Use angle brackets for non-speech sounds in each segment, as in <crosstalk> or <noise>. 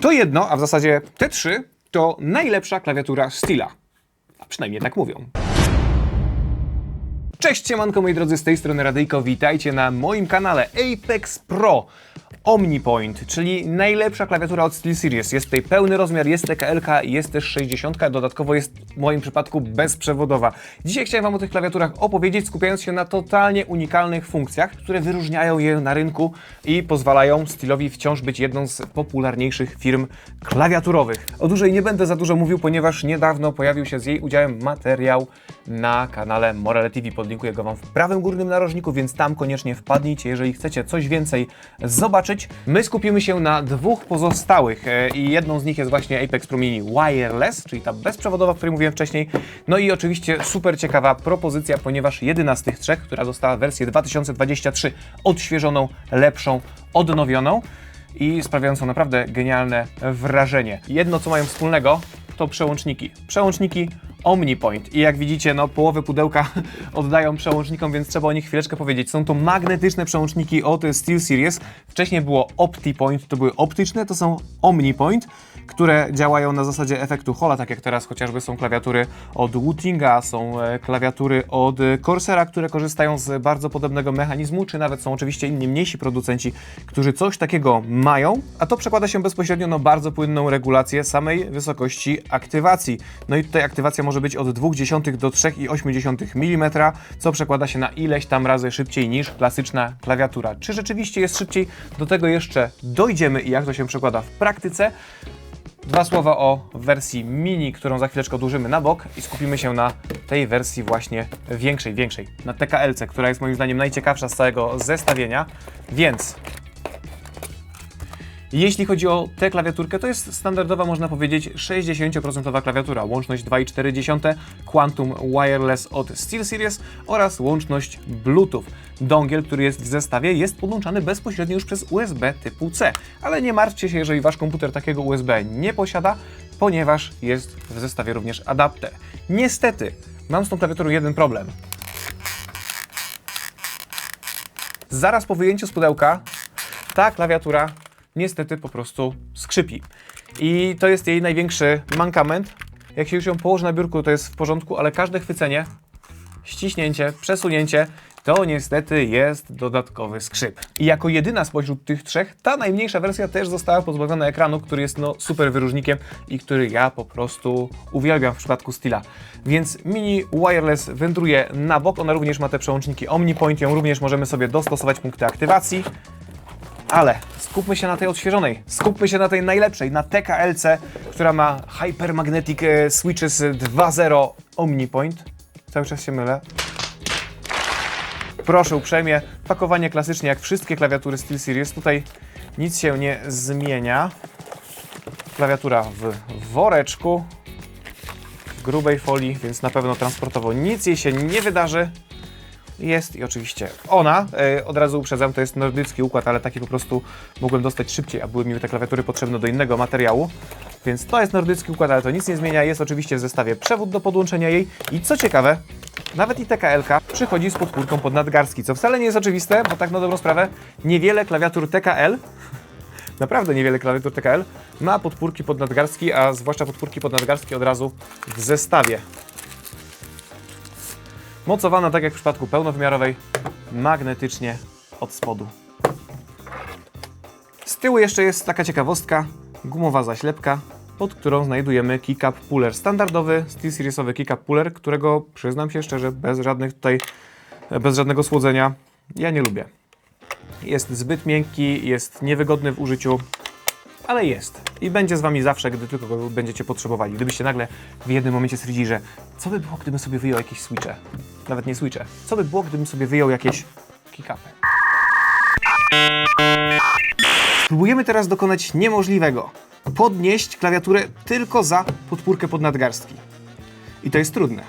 To jedno, a w zasadzie te trzy, to najlepsza klawiatura Stila. A przynajmniej tak mówią. Cześć, siemanko moi drodzy, z tej strony Radyjko, witajcie na moim kanale Apex Pro OmniPoint, czyli najlepsza klawiatura od SteelSeries. Jest tutaj pełny rozmiar, jest TKL, jest też 60, dodatkowo jest w moim przypadku bezprzewodowa. Dzisiaj chciałem Wam o tych klawiaturach opowiedzieć, skupiając się na totalnie unikalnych funkcjach, które wyróżniają je na rynku i pozwalają Steelowi wciąż być jedną z popularniejszych firm klawiaturowych. O dłużej nie będę za dużo mówił, ponieważ niedawno pojawił się z jej udziałem materiał na kanale Morale TV. Podlinkuję go Wam w prawym górnym narożniku, więc tam koniecznie wpadnijcie, jeżeli chcecie coś więcej zobaczyć. My skupimy się na dwóch pozostałych e, i jedną z nich jest właśnie Apex Pro Mini Wireless, czyli ta bezprzewodowa, o której mówiłem wcześniej. No i oczywiście super ciekawa propozycja, ponieważ jedyna z tych trzech, która dostała wersję 2023 odświeżoną, lepszą, odnowioną i sprawiającą naprawdę genialne wrażenie. Jedno, co mają wspólnego, to przełączniki. Przełączniki OmniPoint. I jak widzicie, no połowę pudełka <laughs> oddają przełącznikom, więc trzeba o nich chwileczkę powiedzieć. Są to magnetyczne przełączniki od SteelSeries. Wcześniej było OptiPoint, to były optyczne, to są OmniPoint, które działają na zasadzie efektu Hola, tak jak teraz chociażby są klawiatury od Wootinga, są e, klawiatury od Corsera, które korzystają z bardzo podobnego mechanizmu, czy nawet są oczywiście inni mniejsi producenci, którzy coś takiego mają, a to przekłada się bezpośrednio na bardzo płynną regulację samej wysokości aktywacji. No i tutaj aktywacja może być od 0,2 do 3,8 mm, co przekłada się na ileś tam razy szybciej niż klasyczna klawiatura. Czy rzeczywiście jest szybciej? Do tego jeszcze dojdziemy i jak to się przekłada w praktyce. Dwa słowa o wersji mini, którą za chwileczkę odłożymy na bok i skupimy się na tej wersji właśnie większej, większej, na TKL-ce, która jest moim zdaniem najciekawsza z całego zestawienia. Więc jeśli chodzi o tę klawiaturkę, to jest standardowa, można powiedzieć, 60% klawiatura. Łączność 2,4 Quantum Wireless od SteelSeries oraz łączność Bluetooth. Dongiel, który jest w zestawie, jest podłączany bezpośrednio już przez USB typu C. Ale nie martwcie się, jeżeli wasz komputer takiego USB nie posiada, ponieważ jest w zestawie również adapter. Niestety, mam z tą klawiaturą jeden problem. Zaraz po wyjęciu z pudełka ta klawiatura niestety po prostu skrzypi. I to jest jej największy mankament. Jak się już ją położy na biurku, to jest w porządku, ale każde chwycenie, ściśnięcie, przesunięcie, to niestety jest dodatkowy skrzyp. I jako jedyna spośród tych trzech, ta najmniejsza wersja też została pozbawiona ekranu, który jest no super wyróżnikiem i który ja po prostu uwielbiam w przypadku Stila. Więc mini wireless wędruje na bok, ona również ma te przełączniki OmniPoint, ją również możemy sobie dostosować punkty aktywacji. Ale skupmy się na tej odświeżonej. Skupmy się na tej najlepszej, na TKLC, która ma Hypermagnetic e, Switches 2.0 OmniPoint. Cały czas się mylę. Proszę uprzejmie, pakowanie klasycznie jak wszystkie klawiatury SteelSeries. Tutaj nic się nie zmienia. Klawiatura w woreczku, w grubej folii, więc na pewno transportowo nic jej się nie wydarzy jest i oczywiście ona. E, od razu uprzedzam, to jest nordycki układ, ale taki po prostu mogłem dostać szybciej, a były mi te klawiatury potrzebne do innego materiału. Więc to jest nordycki układ, ale to nic nie zmienia. Jest oczywiście w zestawie przewód do podłączenia jej i co ciekawe, nawet i TKL-ka przychodzi z podpórką pod nadgarstki, co wcale nie jest oczywiste, bo tak na dobrą sprawę niewiele klawiatur TKL <laughs> naprawdę niewiele klawiatur TKL ma podpórki pod nadgarstki, a zwłaszcza podpórki pod nadgarstki od razu w zestawie. Mocowana tak jak w przypadku pełnowymiarowej, magnetycznie od spodu. Z tyłu jeszcze jest taka ciekawostka, gumowa zaślepka, pod którą znajdujemy keycap puller. Standardowy SteelSeriesowy keycap puller, którego przyznam się szczerze, bez żadnych tutaj, bez żadnego słodzenia, ja nie lubię. Jest zbyt miękki, jest niewygodny w użyciu, ale jest. I będzie z Wami zawsze, gdy tylko go będziecie potrzebowali. Gdybyście nagle w jednym momencie stwierdzili, że co by było, gdybym sobie wyjął jakieś switche? Nawet nie switche. Co by było, gdybym sobie wyjął jakieś kick-upy? Spróbujemy teraz dokonać niemożliwego. Podnieść klawiaturę tylko za podpórkę pod nadgarstki. I to jest trudne.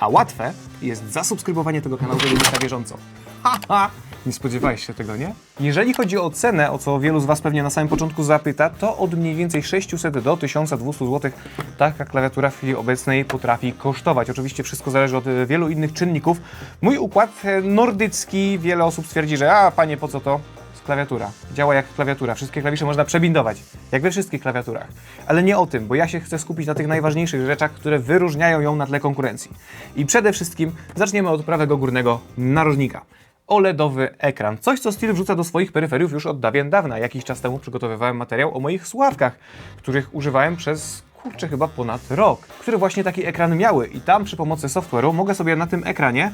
A łatwe jest zasubskrybowanie tego kanału, żeby być na bieżąco. Haha! Nie spodziewałeś się tego, nie? Jeżeli chodzi o cenę, o co wielu z Was pewnie na samym początku zapyta, to od mniej więcej 600 do 1200 zł taka klawiatura w chwili obecnej potrafi kosztować. Oczywiście wszystko zależy od e, wielu innych czynników. Mój układ e, nordycki, wiele osób stwierdzi, że a panie, po co to? klawiatura. Działa jak klawiatura. Wszystkie klawisze można przebindować, jak we wszystkich klawiaturach. Ale nie o tym, bo ja się chcę skupić na tych najważniejszych rzeczach, które wyróżniają ją na tle konkurencji. I przede wszystkim zaczniemy od prawego górnego narożnika. OLEDowy ekran. Coś, co Steel wrzuca do swoich peryferiów już od dawien dawna. Jakiś czas temu przygotowywałem materiał o moich słuchawkach, których używałem przez kurczę chyba ponad rok, które właśnie taki ekran miały i tam przy pomocy software'u mogę sobie na tym ekranie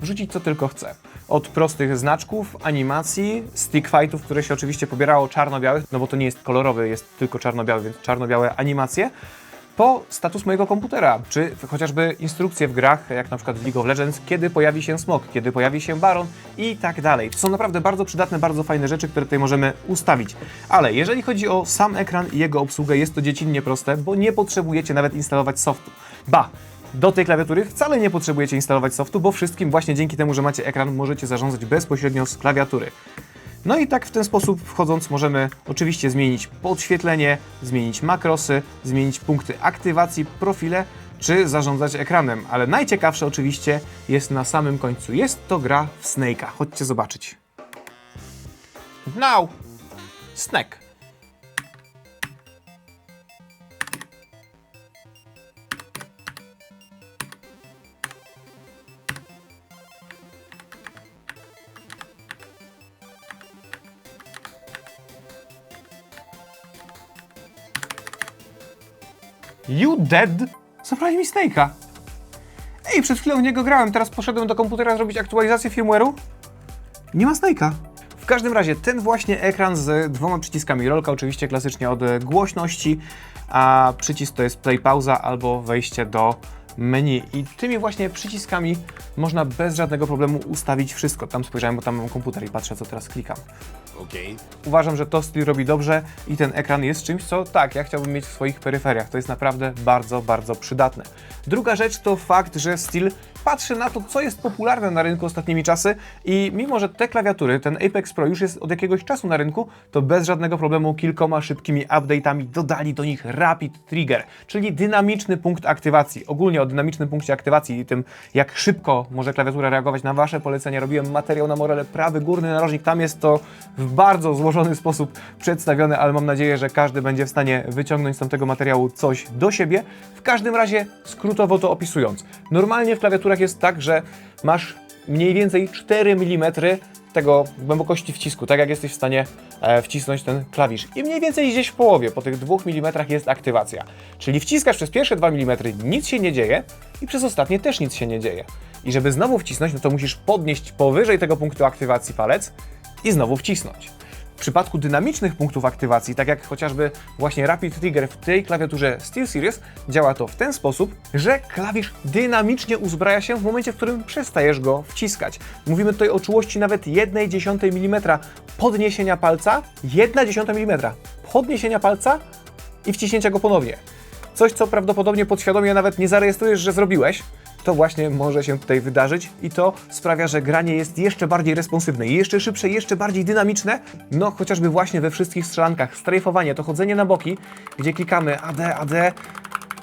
wrzucić co tylko chcę. Od prostych znaczków, animacji, stick fightów, które się oczywiście pobierało czarno-białych, no bo to nie jest kolorowy, jest tylko czarno-biały, więc czarno-białe animacje, po status mojego komputera, czy chociażby instrukcje w grach, jak na przykład w League of Legends, kiedy pojawi się smok, kiedy pojawi się baron i tak dalej. To są naprawdę bardzo przydatne, bardzo fajne rzeczy, które tutaj możemy ustawić. Ale jeżeli chodzi o sam ekran i jego obsługę, jest to dziecinnie proste, bo nie potrzebujecie nawet instalować softu. Ba, do tej klawiatury wcale nie potrzebujecie instalować softu, bo wszystkim właśnie dzięki temu, że macie ekran, możecie zarządzać bezpośrednio z klawiatury. No i tak w ten sposób wchodząc możemy oczywiście zmienić podświetlenie, zmienić makrosy, zmienić punkty aktywacji, profile czy zarządzać ekranem, ale najciekawsze oczywiście jest na samym końcu. Jest to gra w Snake'a. Chodźcie zobaczyć. Now! Snake. You dead? Zabrali mi Snake'a. Ej, przed chwilą w niego grałem, teraz poszedłem do komputera zrobić aktualizację firmware'u. Nie ma Snake'a. W każdym razie ten właśnie ekran z dwoma przyciskami. Rolka oczywiście klasycznie od głośności, a przycisk to jest play pauza albo wejście do menu. I tymi właśnie przyciskami można bez żadnego problemu ustawić wszystko. Tam spojrzałem, bo tam mam komputer i patrzę, co teraz klikam. Okay. Uważam, że to Steel robi dobrze i ten ekran jest czymś, co tak, ja chciałbym mieć w swoich peryferiach. To jest naprawdę bardzo, bardzo przydatne. Druga rzecz to fakt, że Steel patrzy na to, co jest popularne na rynku ostatnimi czasy i mimo, że te klawiatury, ten Apex Pro już jest od jakiegoś czasu na rynku, to bez żadnego problemu kilkoma szybkimi update'ami dodali do nich Rapid Trigger, czyli dynamiczny punkt aktywacji. Ogólnie o dynamicznym punkcie aktywacji i tym, jak szybko może klawiatura reagować na Wasze polecenia. Robiłem materiał na Morele prawy górny narożnik, tam jest to w bardzo złożony sposób przedstawione, ale mam nadzieję, że każdy będzie w stanie wyciągnąć z tamtego materiału coś do siebie. W każdym razie, skrótowo to opisując, normalnie w klawiaturach jest tak, że masz mniej więcej 4 mm tego głębokości wcisku, tak jak jesteś w stanie e, wcisnąć ten klawisz. I mniej więcej gdzieś w połowie, po tych 2 mm jest aktywacja. Czyli wciskasz przez pierwsze 2 mm, nic się nie dzieje i przez ostatnie też nic się nie dzieje. I żeby znowu wcisnąć, no to musisz podnieść powyżej tego punktu aktywacji palec i znowu wcisnąć. W przypadku dynamicznych punktów aktywacji, tak jak chociażby właśnie Rapid Trigger w tej klawiaturze SteelSeries, działa to w ten sposób, że klawisz dynamicznie uzbraja się w momencie, w którym przestajesz go wciskać. Mówimy tutaj o czułości nawet 1,1 mm podniesienia palca, 1,1 mm podniesienia palca i wciśnięcia go ponownie. Coś, co prawdopodobnie podświadomie nawet nie zarejestrujesz, że zrobiłeś, to właśnie może się tutaj wydarzyć i to sprawia, że granie jest jeszcze bardziej responsywne, jeszcze szybsze, jeszcze bardziej dynamiczne. No chociażby właśnie we wszystkich strzelankach, strajfowanie, to chodzenie na boki, gdzie klikamy AD, AD,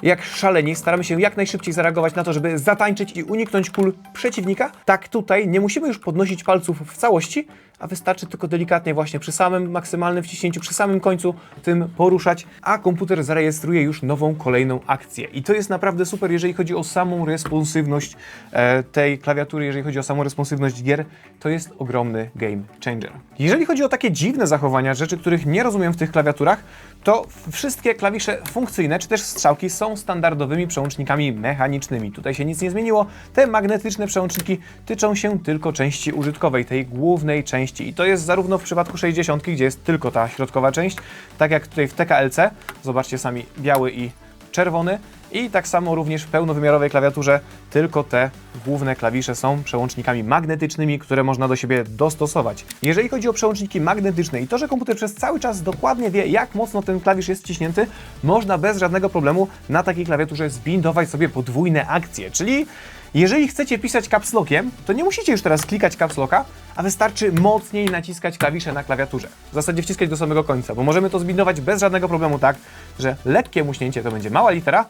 jak szaleni, staramy się jak najszybciej zareagować na to, żeby zatańczyć i uniknąć kul przeciwnika. Tak tutaj nie musimy już podnosić palców w całości, a wystarczy tylko delikatnie właśnie przy samym maksymalnym wciśnięciu, przy samym końcu tym poruszać, a komputer zarejestruje już nową, kolejną akcję. I to jest naprawdę super, jeżeli chodzi o samą responsywność e, tej klawiatury, jeżeli chodzi o samą responsywność gier, to jest ogromny game changer. Jeżeli chodzi o takie dziwne zachowania, rzeczy, których nie rozumiem w tych klawiaturach, to wszystkie klawisze funkcyjne, czy też strzałki standardowymi przełącznikami mechanicznymi. Tutaj się nic nie zmieniło. Te magnetyczne przełączniki tyczą się tylko części użytkowej, tej głównej części. I to jest zarówno w przypadku 60, gdzie jest tylko ta środkowa część, tak jak tutaj w TKLC. Zobaczcie sami biały i czerwony. I tak samo również w pełnowymiarowej klawiaturze tylko te główne klawisze są przełącznikami magnetycznymi, które można do siebie dostosować. Jeżeli chodzi o przełączniki magnetyczne i to, że komputer przez cały czas dokładnie wie, jak mocno ten klawisz jest wciśnięty, można bez żadnego problemu na takiej klawiaturze zbindować sobie podwójne akcje, czyli jeżeli chcecie pisać caps lockiem, to nie musicie już teraz klikać caps locka, a wystarczy mocniej naciskać klawisze na klawiaturze. W zasadzie wciskać do samego końca, bo możemy to zbindować bez żadnego problemu tak, że lekkie muśnięcie to będzie mała litera,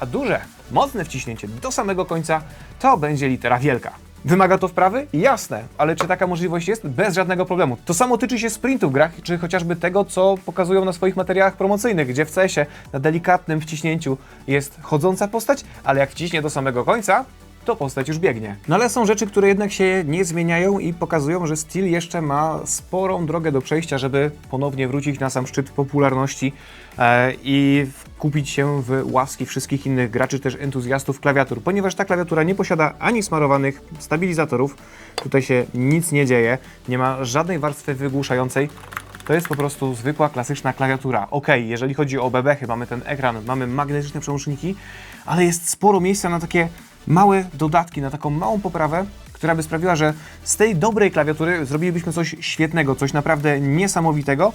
a duże, mocne wciśnięcie do samego końca to będzie litera wielka. Wymaga to wprawy? Jasne, ale czy taka możliwość jest? Bez żadnego problemu. To samo tyczy się sprintu w grach, czy chociażby tego, co pokazują na swoich materiałach promocyjnych, gdzie w CS-ie na delikatnym wciśnięciu jest chodząca postać, ale jak wciśnie do samego końca, to postać już biegnie. No ale są rzeczy, które jednak się nie zmieniają i pokazują, że Steel jeszcze ma sporą drogę do przejścia, żeby ponownie wrócić na sam szczyt popularności e, i kupić się w łaski wszystkich innych graczy, też entuzjastów klawiatur, ponieważ ta klawiatura nie posiada ani smarowanych stabilizatorów, tutaj się nic nie dzieje, nie ma żadnej warstwy wygłuszającej, to jest po prostu zwykła, klasyczna klawiatura. Ok, jeżeli chodzi o bebechy, mamy ten ekran, mamy magnetyczne przełączniki, ale jest sporo miejsca na takie małe dodatki, na taką małą poprawę, która by sprawiła, że z tej dobrej klawiatury zrobilibyśmy coś świetnego, coś naprawdę niesamowitego,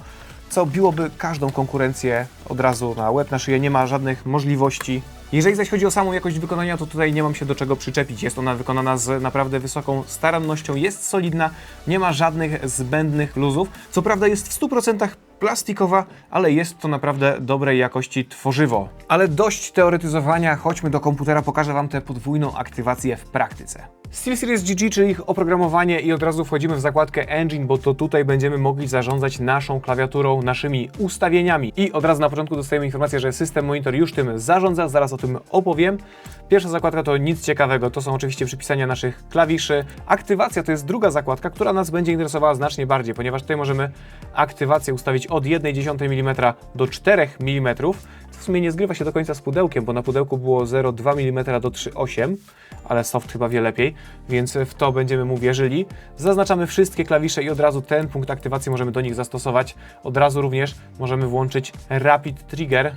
co biłoby każdą konkurencję od razu na łeb, na szyję, nie ma żadnych możliwości. Jeżeli zaś chodzi o samą jakość wykonania, to tutaj nie mam się do czego przyczepić. Jest ona wykonana z naprawdę wysoką starannością, jest solidna, nie ma żadnych zbędnych luzów. Co prawda jest w 100% plastikowa, ale jest to naprawdę dobrej jakości tworzywo. Ale dość teoretyzowania, chodźmy do komputera, pokażę Wam tę podwójną aktywację w praktyce. SteelSeries GG, czyli ich oprogramowanie i od razu wchodzimy w zakładkę Engine, bo to tutaj będziemy mogli zarządzać naszą klawiaturą, naszymi ustawieniami. I od razu na początku dostajemy informację, że system monitor już tym zarządza, zaraz o tym opowiem. Pierwsza zakładka to nic ciekawego, to są oczywiście przypisania naszych klawiszy. Aktywacja to jest druga zakładka, która nas będzie interesowała znacznie bardziej, ponieważ tutaj możemy aktywację ustawić od 1,1 mm do 4 mm. W sumie nie zgrywa się do końca z pudełkiem, bo na pudełku było 0,2 mm do 3,8 ale soft chyba wie lepiej, więc w to będziemy mu wierzyli. Zaznaczamy wszystkie klawisze i od razu ten punkt aktywacji możemy do nich zastosować. Od razu również możemy włączyć Rapid Trigger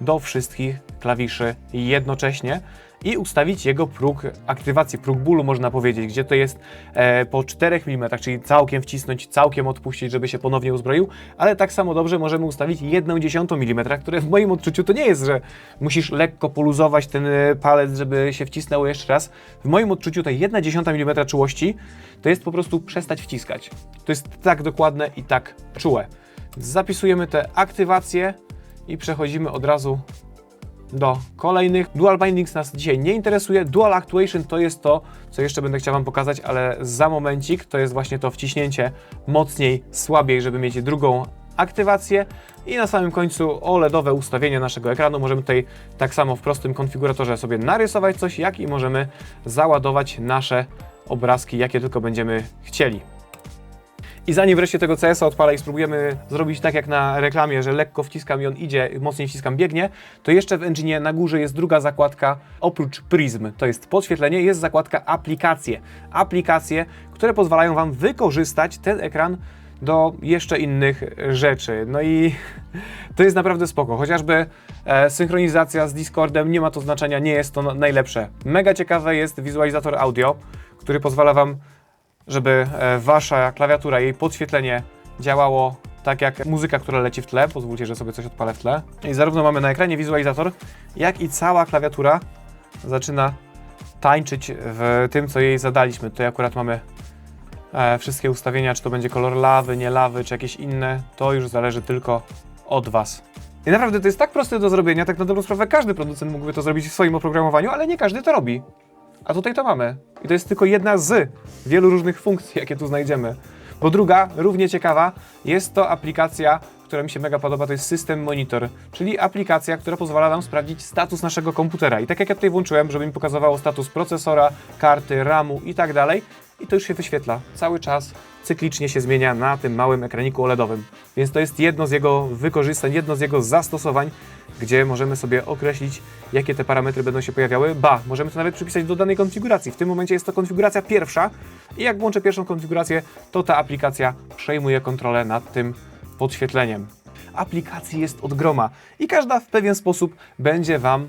do wszystkich klawiszy jednocześnie i ustawić jego próg aktywacji, próg bólu można powiedzieć, gdzie to jest e, po 4 mm, czyli całkiem wcisnąć, całkiem odpuścić, żeby się ponownie uzbroił, ale tak samo dobrze możemy ustawić 1,1 mm, które w moim odczuciu to nie jest, że musisz lekko poluzować ten e, palec, żeby się wcisnęło jeszcze raz. W moim odczuciu ta 1,1 mm czułości to jest po prostu przestać wciskać. To jest tak dokładne i tak czułe. Zapisujemy te aktywacje i przechodzimy od razu do kolejnych. Dual Bindings nas dzisiaj nie interesuje. Dual Actuation to jest to, co jeszcze będę chciał Wam pokazać, ale za momencik to jest właśnie to wciśnięcie mocniej, słabiej, żeby mieć drugą aktywację i na samym końcu OLEDowe ustawienie naszego ekranu. Możemy tutaj tak samo w prostym konfiguratorze sobie narysować coś, jak i możemy załadować nasze obrazki, jakie tylko będziemy chcieli. I zanim wreszcie tego CS-a odpalę i spróbujemy zrobić tak jak na reklamie, że lekko wciskam i on idzie, mocniej wciskam, biegnie, to jeszcze w engine na górze jest druga zakładka, oprócz Prism, to jest podświetlenie, jest zakładka aplikacje. Aplikacje, które pozwalają Wam wykorzystać ten ekran do jeszcze innych rzeczy. No i <laughs> to jest naprawdę spoko. Chociażby e, synchronizacja z Discordem, nie ma to znaczenia, nie jest to najlepsze. Mega ciekawe jest wizualizator audio, który pozwala Wam żeby e, wasza klawiatura, jej podświetlenie działało tak jak muzyka, która leci w tle. Pozwólcie, że sobie coś odpalę w tle. I zarówno mamy na ekranie wizualizator, jak i cała klawiatura zaczyna tańczyć w tym, co jej zadaliśmy. Tutaj akurat mamy e, wszystkie ustawienia, czy to będzie kolor lawy, nie lawy, czy jakieś inne. To już zależy tylko od Was. I naprawdę to jest tak proste do zrobienia, tak na dobrą sprawę każdy producent mógłby to zrobić w swoim oprogramowaniu, ale nie każdy to robi. A tutaj to mamy. I to jest tylko jedna z wielu różnych funkcji, jakie tu znajdziemy. Bo druga, równie ciekawa, jest to aplikacja, która mi się mega podoba, to jest System Monitor, czyli aplikacja, która pozwala nam sprawdzić status naszego komputera. I tak jak ja tutaj włączyłem, żeby mi pokazywało status procesora, karty, RAMu i tak dalej, i to już się wyświetla cały czas, cyklicznie się zmienia na tym małym ekraniku OLEDowym. Więc to jest jedno z jego wykorzystań, jedno z jego zastosowań, gdzie możemy sobie określić, jakie te parametry będą się pojawiały. Ba, możemy to nawet przypisać do danej konfiguracji. W tym momencie jest to konfiguracja pierwsza i jak włączę pierwszą konfigurację, to ta aplikacja przejmuje kontrolę nad tym podświetleniem. Aplikacji jest od groma i każda w pewien sposób będzie Wam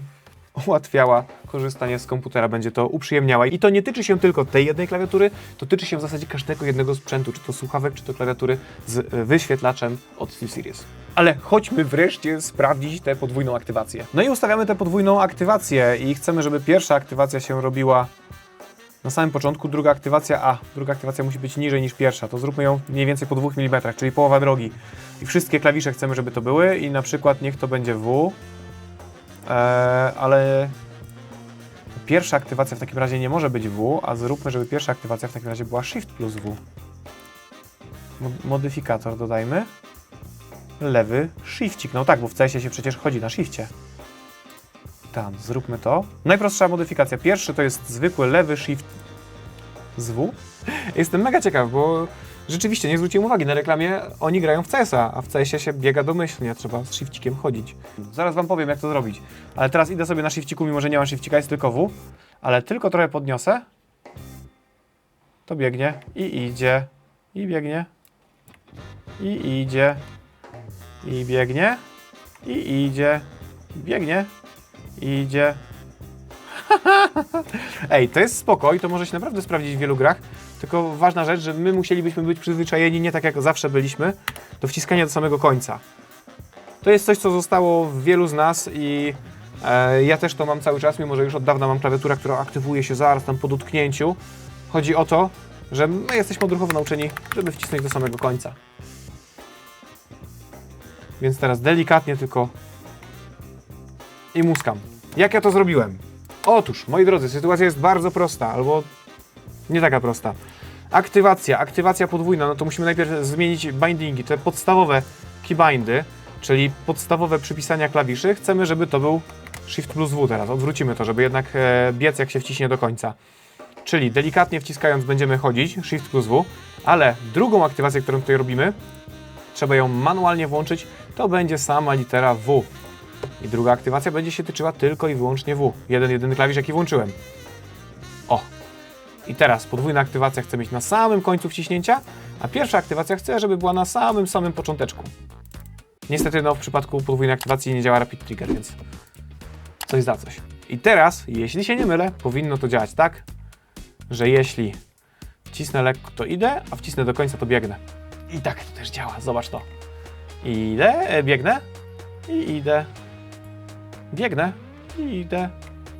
ułatwiała korzystanie z komputera, będzie to uprzyjemniała. I to nie tyczy się tylko tej jednej klawiatury, to tyczy się w zasadzie każdego jednego sprzętu, czy to słuchawek, czy to klawiatury z e, wyświetlaczem od SteelSeries. Ale chodźmy wreszcie sprawdzić tę podwójną aktywację. No i ustawiamy tę podwójną aktywację i chcemy, żeby pierwsza aktywacja się robiła na samym początku, druga aktywacja, a druga aktywacja musi być niżej niż pierwsza, to zróbmy ją mniej więcej po 2 mm, czyli połowa drogi. I wszystkie klawisze chcemy, żeby to były i na przykład niech to będzie W, ale pierwsza aktywacja w takim razie nie może być W, a zróbmy, żeby pierwsza aktywacja w takim razie była Shift plus W. Mo- Modyfikator dodajmy. Lewy shifcik. No tak, bo w CS się przecież chodzi na shifcie. Tam, zróbmy to. Najprostsza modyfikacja. Pierwszy to jest zwykły lewy shift z W. <laughs> Jestem mega ciekaw, bo rzeczywiście nie zwróciłem uwagi. Na reklamie, oni grają w CS-a, a w CS-ie się biega domyślnie, trzeba z shifcikiem chodzić. Zaraz wam powiem, jak to zrobić. Ale teraz idę sobie na shifciku, mimo że nie mam shifcika, jest tylko W, ale tylko trochę podniosę, to biegnie i idzie, i biegnie, i idzie, i biegnie, i idzie, biegnie, idzie. <laughs> Ej, to jest spoko i to może się naprawdę sprawdzić w wielu grach, tylko ważna rzecz, że my musielibyśmy być przyzwyczajeni, nie tak jak zawsze byliśmy, do wciskania do samego końca. To jest coś, co zostało w wielu z nas i e, ja też to mam cały czas, mimo że już od dawna mam klawiaturę, która aktywuje się zaraz tam po dotknięciu. Chodzi o to, że my jesteśmy odruchowo nauczeni, żeby wcisnąć do samego końca. Więc teraz delikatnie tylko i muskam. Jak ja to zrobiłem? Otóż, moi drodzy, sytuacja jest bardzo prosta, albo nie taka prosta. Aktywacja, aktywacja podwójna, no to musimy najpierw zmienić bindingi, te podstawowe keybindy, czyli podstawowe przypisania klawiszy. Chcemy, żeby to był Shift plus W teraz. Odwrócimy to, żeby jednak e, biec jak się wciśnie do końca. Czyli delikatnie wciskając będziemy chodzić, Shift plus W, ale drugą aktywację, którą tutaj robimy, trzeba ją manualnie włączyć, to będzie sama litera W. I druga aktywacja będzie się tyczyła tylko i wyłącznie W. Jeden, jedyny klawisz, jaki włączyłem. O. I teraz podwójna aktywacja chcę mieć na samym końcu wciśnięcia, a pierwsza aktywacja chcę, żeby była na samym, samym począteczku. Niestety, no, w przypadku podwójnej aktywacji nie działa Rapid Trigger, więc coś za coś. I teraz, jeśli się nie mylę, powinno to działać tak, że jeśli wcisnę lekko, to idę, a wcisnę do końca, to biegnę. I tak to też działa, zobacz to. Idę, e, biegnę i idę, biegnę i idę.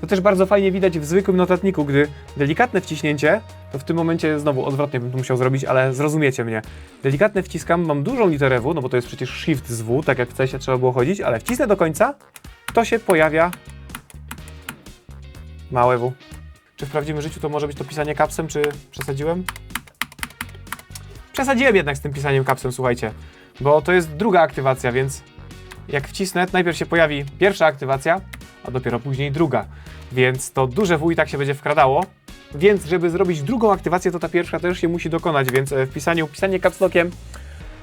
To też bardzo fajnie widać w zwykłym notatniku, gdy delikatne wciśnięcie, to w tym momencie znowu odwrotnie bym to musiał zrobić, ale zrozumiecie mnie. Delikatne wciskam, mam dużą literę W, no bo to jest przecież Shift z W, tak jak w CS trzeba było chodzić, ale wcisnę do końca, to się pojawia małe W. Czy w prawdziwym życiu to może być to pisanie kapsem, czy przesadziłem? Przesadziłem jednak z tym pisaniem kapsem, słuchajcie, bo to jest druga aktywacja, więc jak wcisnę, najpierw się pojawi pierwsza aktywacja, a dopiero później druga. Więc to duże W tak się będzie wkradało. Więc żeby zrobić drugą aktywację, to ta pierwsza też się musi dokonać, więc e, w pisaniu, pisanie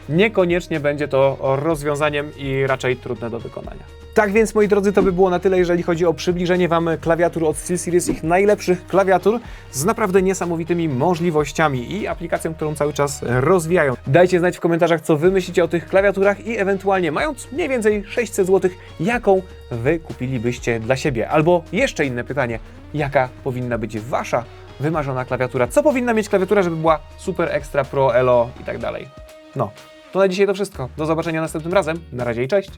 niekoniecznie będzie to rozwiązaniem i raczej trudne do wykonania. Tak więc, moi drodzy, to by było na tyle, jeżeli chodzi o przybliżenie Wam klawiatur od SteelSeries, ich najlepszych klawiatur z naprawdę niesamowitymi możliwościami i aplikacją, którą cały czas rozwijają. Dajcie znać w komentarzach, co Wy myślicie o tych klawiaturach i ewentualnie, mając mniej więcej 600 zł, jaką Wy kupilibyście dla siebie? Albo jeszcze inne pytanie, jaka powinna być Wasza wymarzona klawiatura? Co powinna mieć klawiatura, żeby była super, extra, pro, elo i tak dalej? No, to na dzisiaj to wszystko. Do zobaczenia następnym razem. Na razie i cześć!